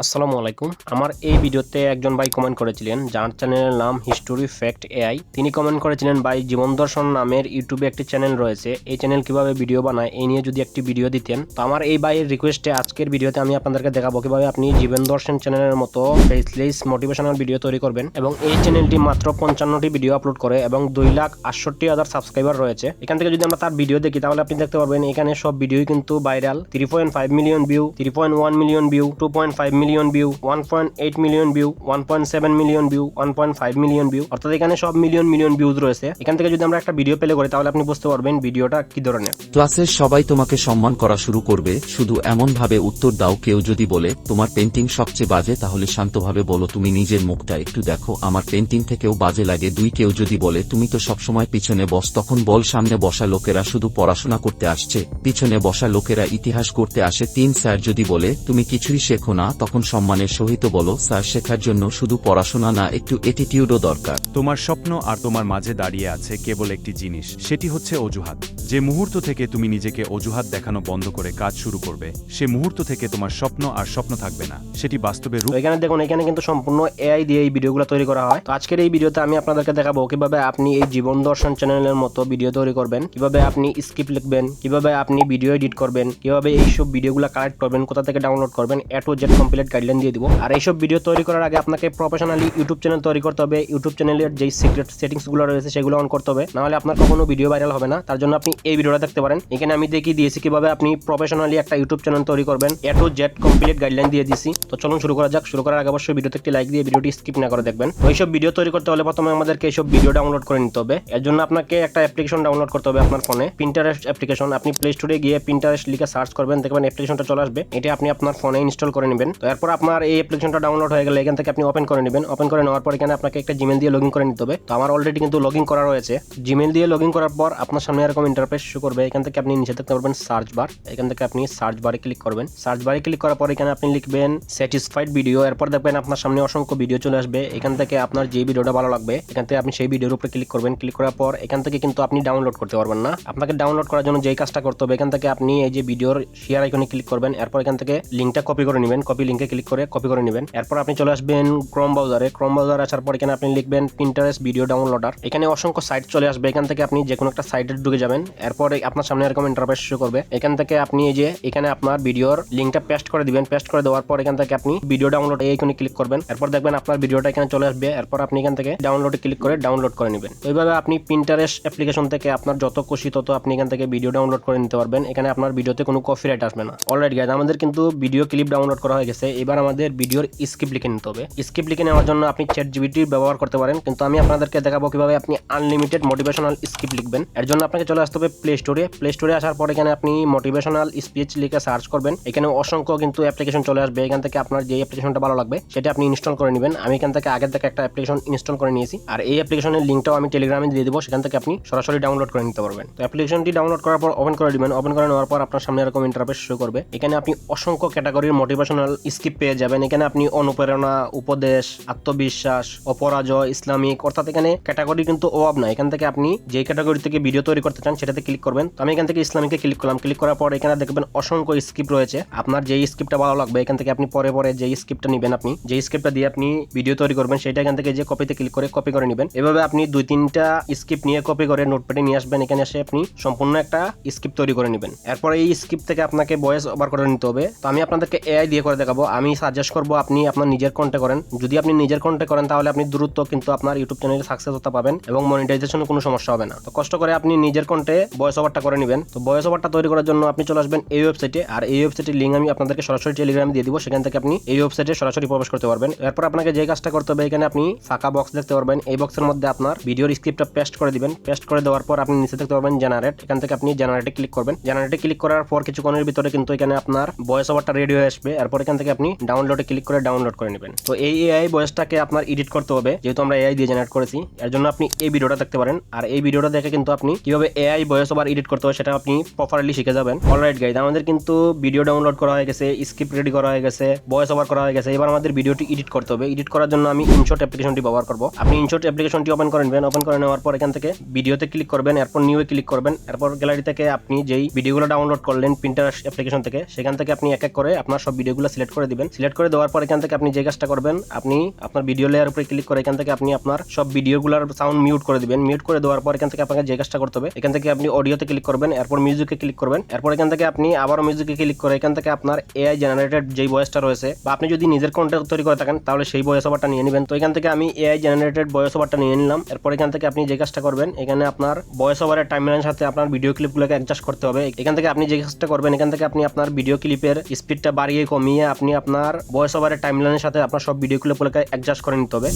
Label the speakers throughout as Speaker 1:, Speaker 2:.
Speaker 1: আসসালামু আলাইকুম। আমার এই ভিডিওতে একজন ভাই কমেন্ট করেছিলেন, যার চ্যানেলের নাম হিস্টোরি ফ্যাক্ট এআই তিনি কমেন্ট করেছিলেন, ভাই জীবন দর্শন নামের ইউটিউবে একটি চ্যানেল রয়েছে। এই চ্যানেল কীভাবে ভিডিও বানায়? এই নিয়ে যদি একটি ভিডিও দিতেন। তো আমার এই ভাইয়ের রিকোয়েস্টে আজকের ভিডিওতে আমি আপনাদেরকে দেখাবো কীভাবে আপনি জীবন দর্শন চ্যানেলের মতো ফেসলেস মোটিভেশনাল ভিডিও তৈরি করবেন এবং এই চ্যানেলটি মাত্র পঞ্চান্নটি ভিডিও আপলোড করে এবং দুই লাখ আটষট্টি হাজার সাবস্ক্রাইবার রয়েছে। এখান থেকে যদি আমরা তার ভিডিও দেখি, তাহলে আপনি দেখতে পারবেন, এখানে সব ভিডিওই কিন্তু viral three point five million view three point one million view two point five million view one point eight million view one point seven million view one point five million view অর্থাৎ এখানে সব million million views রয়েছে। এখান থেকে যদি আমরা একটা video play করি, তাহলে আপনি বুঝতে পারবেন ভিডিওটা কি ধরনের।
Speaker 2: ক্লাসের সবাই তোমাকে সম্মান করা শুরু করবে। শুধু এমন ভাবে উত্তর দাও, কেউ যদি বলে, তোমার পেন্টিং সবচেয়ে বাজে, তাহলে শান্তভাবে বলো, তুমি নিজের মুখটা একটু দেখো, আমার পেন্টিং থেকেও বাজে লাগে। দুই, কেউ যদি বলে, তুমি তো সবসময় পিছনে বস, তখন বল, সামনে বসা লোকেরা শুধু পড়াশোনা করতে আসছে। পিছনে বসা লোকেরা ইতিহাস করতে আসে। তিন, স্যার যদি বলে, তুমি কিছুই শেখো না, তখন সম্মানের সহিত বলো স্যার শেখার জন্য শুধু পড়াশোনা না একটু এটিটিউডও দরকার।
Speaker 3: তোমার স্বপ্ন আর তোমার মাঝে দাঁড়িয়ে আছে কেবল একটি জিনিস সেটি হচ্ছে অজুহাত। যে মুহূর্ত থেকে তুমি নিজেকে অজুহাত দেখানো বন্ধ করে কাজ শুরু করবে সে মুহূর্ত থেকে তোমার স্বপ্ন আর স্বপ্ন থাকবে না। সেটি বাস্তবে রূপ
Speaker 1: এখানে দেখুন এখানে কিন্তু সম্পূর্ণ এআই দিয়ে এই ভিডিওগুলো তৈরি করা হয়। তো আজকের এই ভিডিওতে আমি আপনাদেরকে দেখাবো কীভাবে আপনি এই জীবন দর্শন চ্যানেলের মতো ভিডিও তৈরি করবেন কীভাবে আপনি স্ক্রিপ্ট লিখবেন কীভাবে আপনি ভিডিও এডিট করবেন কীভাবে এইসব ভিডিওগুলো কালেক্ট করবেন কোথা থেকে ডাউনলোড করবেন A to Z complete guideline দিয়ে দিব। আর এইসব ভিডিও তৈরি করার আগে আপনাকে প্রফেশনালি ইউটিউব চ্যানেল তৈরি করতে হবে। ইউটিউব চ্যানেলের যেই সিক্রেট সেটিংসগুলো রয়েছে, সেগুলো অন করতে হবে। নাহলে আপনার কখনো ভিডিও ভাইরাল হবে না। তার জন্য আপনি এই ভিডিওটা দেখতে পারেন। এখানে আমি দেখিয়ে দিয়েছি কীভাবে আপনি প্রফেশনালি একটা ইউটিউব চ্যানেল তৈরি করবেন। A to Z complete guideline দিয়ে দিয়েছি। তো চলুন শুরু করা যাক। শুরু করার আগে অবশ্যই ভিডিওতে একটি লাইক দিয়ে ভিডিওটি স্কিপ না করে দেখবেন। তো এইসব ভিডিও তৈরি করতে হলে প্রথমে আমাদেরকে এইসব ভিডিও ডাউনলোড করে নিতে হবে। এর জন্য আপনাকে একটা অ্যাপ্লিকেশন ডাউনলোড করতে হবে আপনার ফোনে প্রিন্টারেস্ট অ্যাপ্লিকেশন আপনি প্লে স্টোরে গিয়ে প্রিন্টারেস্ট লিখে সার্চ করবেন। দেখবেন অ্যাপ্লিকেশনটা চলে আসবে। এটা আপনি আপনার ফোনে ইনস্টল করে নেবেন। তো এরপর আপনার এই অ্যাপ্লিকেশনটা ডাউনলোড হয়ে গেলে এখান থেকে আপনি ওপেন করে নেবেন। ওপেন করে নেওয়ার পর এখানে আপনাকে একটা জিমেল দিয়ে লগ করে নিতে হবে। তো আমার অলরেডি কিন্তু লগ করা রয়েছে। জিমেল দিয়ে লগ করার পর আপনার সামনে এরকম ইন্টারফেস শো করবে। এখান থেকে আপনি নিচে দেখতে পারবেন সার্চ বার এখান থেকে আপনি সার্চ বারে ক্লিক করবেন। সার্চ বারে ক্লিক করার পর এখানে আপনি লিখবেন স্যাটিসফাইড ভিডিও এরপর দেখবেন আপনার সামনে অসংখ্য ভিডিও চলে আসবে। এখান থেকে আপনার যে ভিডিওটা ভালো লাগবে, এখান থেকে আপনি সেই ভিডিওর উপরে ক্লিক করবেন। ক্লিক করার পর এখান থেকে কিন্তু আপনি ডাউনলোড করতে পারবেন না। আপনাকে ডাউনলোড করার জন্য যেই কাজটা করতে হবে, এখান থেকে আপনি এই যে ভিডিওর শেয়ার আইকনে ক্লিক করবেন। এরপর এখান থেকে লিঙ্কটা কপি করে নেবেন। কপি লিঙ্কে ক্লিক করে কপি করে নেবেন। এরপর আপনি চলে আসবেন ক্রম ব্রাউজারে ক্রম ব্রাউজার আসার পর এখানে আপনি লিখবেন পিন্টারেস্ট ভিডিও ডাউনলোডার এখানে অসংখ্য সাইট চলে আসবে। এখান থেকে আপনি যে কোনো একটা সাইটে ঢুকে যাবেন। এরপর আপনার সামনে এরকম ইন্টারফেস শো করবে। এখান থেকে আপনি এই যে এখানে আপনার ভিডিওর লিঙ্কটা পেস্ট করে দিবেন। পেস্ট করে দেওয়ার পর এখান থেকে আপনি ভিডিও ডাউনলোড এই আইকনে ক্লিক করবেন। এরপর দেখবেন আপনার ভিডিওটা এখানে চলে আসবে। এরপর আপনি এখান থেকে ডাউনলোডে ক্লিক করে ডাউনলোড করে নেবেন। এইভাবে আপনি পিন্টারেস্ট অ্যাপ্লিকেশন থেকে আপনার যত খুশি তত আপনি এখান থেকে ভিডিও ডাউনলোড করে নিতে পারবেন। এখানে আপনার ভিডিওতে কোনো কপিরাইট আসবে না। অলরাইট গাইজ আমাদের কিন্তু ভিডিও ক্লিপ ডাউনলোড করা হয়ে গেছে। এবার আমাদের ভিডিওর স্ক্রিপ্ট লিখে নিতে হবে। স্ক্রিপ্ট লিখে নেওয়ার জন্য আপনি চ্যাট জিবিটি ব্যবহার করতে পারেন, কিন্তু আমি আপনাদেরকে দেখাবো কীভাবে আপনি আনলিমিটেড মোটিভেশনাল স্ক্রিপ্ট লিখবেন। এর জন্য আপনাকে চলে আসতে হবে প্লে স্টোরে প্লে স্টোরে আসার পর এখানে আপনি মোটিভেশনাল স্পিচ লিখে সার্চ করবেন। এখানে অসংখ্য কিন্তু অ্যাপ্লিকেশন চলে আসবে। এখান থেকে আপনার যে অ্যাপ্লিকেশনটা ভালো লাগবে, সেটা আপনি ইনস্টল করে নেবেন। আমি এখান থেকে আগের থেকে একটা অ্যাপ্লিকেশন ইনস্টল করে নিয়েছি। আর এই অ্যাপ্লিকেশনের লিঙ্কটাও আমি টেলিগ্রামে দিয়ে দেবো। সেখান থেকে আপনি সরাসরি ডাউনলোড করে নিতে পারবেন। তো অ্যাপ্লিকেশনটি ডাউনলোড করার পর ওপেন করে নেবেন ওপেন করে নেওয়ার পর আপনার সামনে এরকম ইন্টারফেস শো করবে। এখানে আপনি অসংখ্য ক্যাটাগরির মোটিভেশনাল স্কিপ পেয়ে যাবেন। এখানে আপনি অনুপ্রেরণা, উপদেশ, আত্মবিশ্বাস, অপরাজয়, ইসলামিক, অর্থাৎ এখানে ক্যাটাগরি কিন্তু অভাব নাই। এখান থেকে আপনি যে ক্যাটাগরি থেকে ভিডিও তৈরি করতে চান, সেটাতে ক্লিক করবেন। তো আমি এখান থেকে ইসলামিকে ক্লিক করলাম। ক্লিক করার পর এখানে দেখবেন অসংখ্য স্ক্রিপ্ট রয়েছে। আপনার যে স্ক্রিপ্টটা ভালো লাগবে, এখান থেকে আপনি পরে পরে যে স্ক্রিপ্টটা নেবেন আপনি যে স্ক্রিপ্টটা দিয়ে আপনি ভিডিও তৈরি করবেন, সেটা এখান থেকে যে কপিতে ক্লিক করে কপি করে নেবেন। এভাবে আপনি দুই, তিনটা স্ক্রিপ্ট নিয়ে কপি করে নোটপ্যাডে নিয়ে আসবেন। এখানে এসে আপনি সম্পূর্ণ একটা স্ক্রিপ্ট তৈরি করে নেবেন। এরপর এই স্ক্রিপ্ট থেকে আপনাকে ভয়েস ওভার করে নিতে হবে। তো আমি আপনাদেরকে এআই দিয়ে করে দেখাবো। আমি সাজেস্ট করব আপনি আপনার নিজের কন্টে করেন। যদি আপনি নিজের কন্টে করেন, তাহলে আপনি দ্রুত কিন্তু আপনার ইউটিউব চ্যানেলে সাকসেস হতে পাবেন এবং মনিটাইজেশনে কোনো সমস্যা হবে না। তো কষ্ট করে আপনি নিজের কন্টে ভয়েস ওভারটা করে নেবেন। তো ভয়েস ওভারটা তৈরি করার জন্য আপনি চলে আসবেন এই ওয়েবসাইটে আর এই ওয়েবসাইটের লিঙ্ক আমি আপনাদেরকে সরাসরি টেলিগ্রামে দিয়ে দিব। সেখান থেকে আপনি এই ওয়েবসাইটে সরাসরি প্রবেশ করতে পারবেন। এরপর আপনাকে যে কাজটা করতে হবে, এখানে আপনি ফাঁকা বক্স দেখতে পারবেন। এই বক্সের মধ্যে আপনার ভিডিওর স্ক্রিপ্টটা পেস্ট করে দিবেন। পেস্ট করে দেওয়ার পর আপনি নিচে দেখতে পারবেন জেনারেট এখান থেকে আপনি জেনারেটে ক্লিক করবেন। জেনারেটে ক্লিক করার পর কিছুক্ষণের ভিতরে কিন্তু এখানে আপনার ভয়েস ওভারটা রেডি হয়ে আসবে। এরপর এখান থেকে আপনি ডাউনলোডে ক্লিক করে ডাউনলোড করে নেবেন। তো এই এআই ভয়েসটাকে আপনার এডিট করতে হবে, যেহেতু আমরা এআই দিয়ে জেনারেট করেছি, এর জন্য আপনি এই ভিডিওটা দেখতে পারেন। আর এই ভিডিওটা দেখে কিন্তু আপনি কীভাবে এআই ভয়েস ওভার এডিট করতে হবে সেটা আপনি প্রপারলি শিখে যাবেন। অলরাইট গাইড আমাদের কিন্তু ভিডিও ডাউনলোড করা হয়ে গেছে স্ক্রিপ্ট রেডি করা হয়ে গেছে ভয়েস ওভার করা হয়ে গেছে। এবার আমাদের ভিডিওটি এডিট করতে হবে। এডিট করার জন্য আমি ইনশট অ্যাপ্লিকেশনটি ব্যবহার করব। আপনি ইনশট অ্যাপ্লিকেশনটি ওপেন করে নেবেন। ওপেন করে নেওয়ার পর এখান থেকে ভিডিওতে ক্লিক করবেন, এরপর নিউয়ে ক্লিক করবেন। এরপর গ্যালারি থেকে আপনি যেই ভিডিওগুলো ডাউনলোড করলেন প্রিন্টার অ্যাপ্লিকেশন থেকে, সেখান থেকে আপনি এক এক করে আপনার সব ভিডিওগুলো সিলেক্ট করে করে দিবেন সিলেক্ট করে দেওয়ার পর এখান থেকে আপনি যে কাজটা করবেন আপনি আপনার ভিডিও লেয়ার উপরে ক্লিক করে এখান থেকে আপনি আপনার সব ভিডিওগুলোর সাউন্ড মিউট করে দিবেন মিউট করে দেওয়ার পর এখান থেকে আপনাকে যে কাজটা করতে হবে এখান থেকে আপনি অডিওতে ক্লিক করবেন এরপর মিউজিকে ক্লিক করবেন এরপর এখান থেকে আপনি আবারও মিউজিকে ক্লিক করে এখান থেকে আপনার এআই জেনারেটেড যেই ভয়েসটা রয়েছে বা আপনি যদি নিজের কন্টেন্ট তৈরি করে থাকেন তাহলে সেই ভয়েস ওভারটা নিয়ে নেবেন তো এখান থেকে আমি এআই জেনারেটেড ভয়েস ওভারটা নিয়ে নিলাম এরপর এখান থেকে আপনি যে কাজটা করবেন এখানে আপনার ভয়েস ওভারের টাইমলাইনের সাথে আপনার ভিডিও ক্লিপগুলোকে অ্যাডজাস্ট করতে হবে এখান থেকে আপনি যে কাজটা করবেন এখান থেকে আপনি আপনার ভিডিও ক্লিপের স্পিডটা বাড়িয়ে কমিয়ে আপনি আপনার ভয়েস ওভারের টাইমলাইনের সাথে আপনার সব ভিডিওগুলো ক্লিপগুলোকে অ্যাডজাস্ট করে নিতে হবে।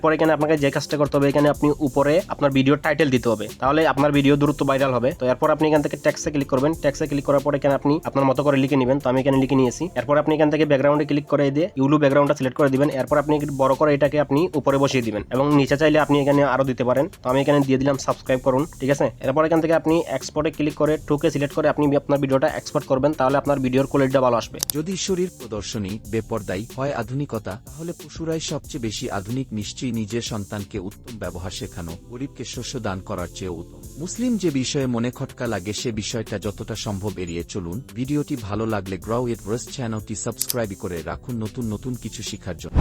Speaker 1: এরপর এখানে আপনাকে যে কাজটা করতে হবে, এখানে আপনি উপরে আপনার ভিডিও টাইটেল দিতে হবে। তাহলে আপনার ভিডিও দ্রুত ভাইরাল হবে। তো এরপর আপনি এখান থেকে ট্যাক্সে ক্লিক করবেন। ট্যাক্সে ক্লিক করার পর এখানে আপনি আপনার মতো করে লিখে নেবেন। তো আমি এখানে লিখে নিয়েছি। এরপর আপনি এখান থেকে ব্যাকগ্রাউন্ডে ক্লিক করে দিয়ে ইউলু ব্যাকগ্রাউন্ডটা সিলেক্ট করে দিবেন। এরপর আপনি বড় করে এটাকে আপনি উপরে বসিয়ে দিবেন এবং নিচে চাইলে আপনি এখানে আরও দিতে পারেন। তো আমি এখানে দিয়ে দিলাম সাবস্ক্রাইব করুন, ঠিক আছে? এরপর এখান থেকে আপনি এক্সপোর্টে ক্লিক করে টুকে সিলেক্ট করে আপনি আপনার ভিডিওটা এক্সপোর্ট করবেন। তাহলে আপনার ভিডিওর কোয়ালিটিটা ভালো আসবে।
Speaker 2: যদি শরীর প্রদর্শনী বেপর্দাই হয় আধুনিকতা, তাহলে পশুরাই সবচেয়ে বেশি আধুনিক নিশ্চয়ই নিজের সন্তানকে উত্তম ব্যবহার শেখানো, গরিবকে শস্য দান করার চেয়ে উত্তম। মুসলিম যে বিষয়ে মনে খটকা লাগে সে বিষয়টা যতটা সম্ভব এড়িয়ে চলুন। ভিডিওটি ভালো লাগলে গ্রাউ এর ব্রেস্ট চ্যানেলটি সাবস্ক্রাইব করে রাখুন নতুন নতুন কিছু শিখার জন্য।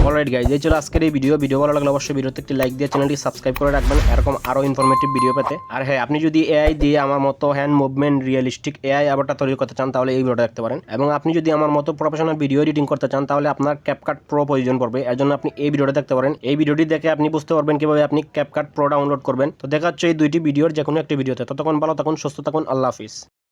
Speaker 1: আজকের এই ভিডিও। ভিডিও ভালো লাগলে অবশ্যই ভিডিওতে একটি লাইক দিয়ে চ্যানেলটি সাবস্ক্রাইব করে রাখবেন। এরকম আরও ইনফরমেটিভ ভিডিও পেতে। আর হ্যাঁ আপনি যদি এআই দিয়ে আমার মতো হ্যান্ড মুভমেন্ট রিয়েলিস্টিক এআই আবারটা তৈরি করতে চান, তাহলে এই ভিডিওটা দেখতে পারেন। এবং আপনি যদি আমার মতো প্রফেশনাল ভিডিও এডিটিং করতে চান, তাহলে আপনার ক্যাপকাট প্রো প্রয়োজন পড়বে। এর জন্য আপনি এই ভিডিওটা দেখতে পারেন। এই ভিডিওটি দেখে আপনি বুঝতে পারবেন কীভাবে আপনি ক্যাপকাট প্রো ডাউনলোড করবেন। তো দেখা হচ্ছে এই দুইটি ভিডিওর যে কোনো একটি ভিডিওতে। ততক্ষণ ভালো থাকুন, সুস্থ থাকুন, আল্লাহ হাফিজ।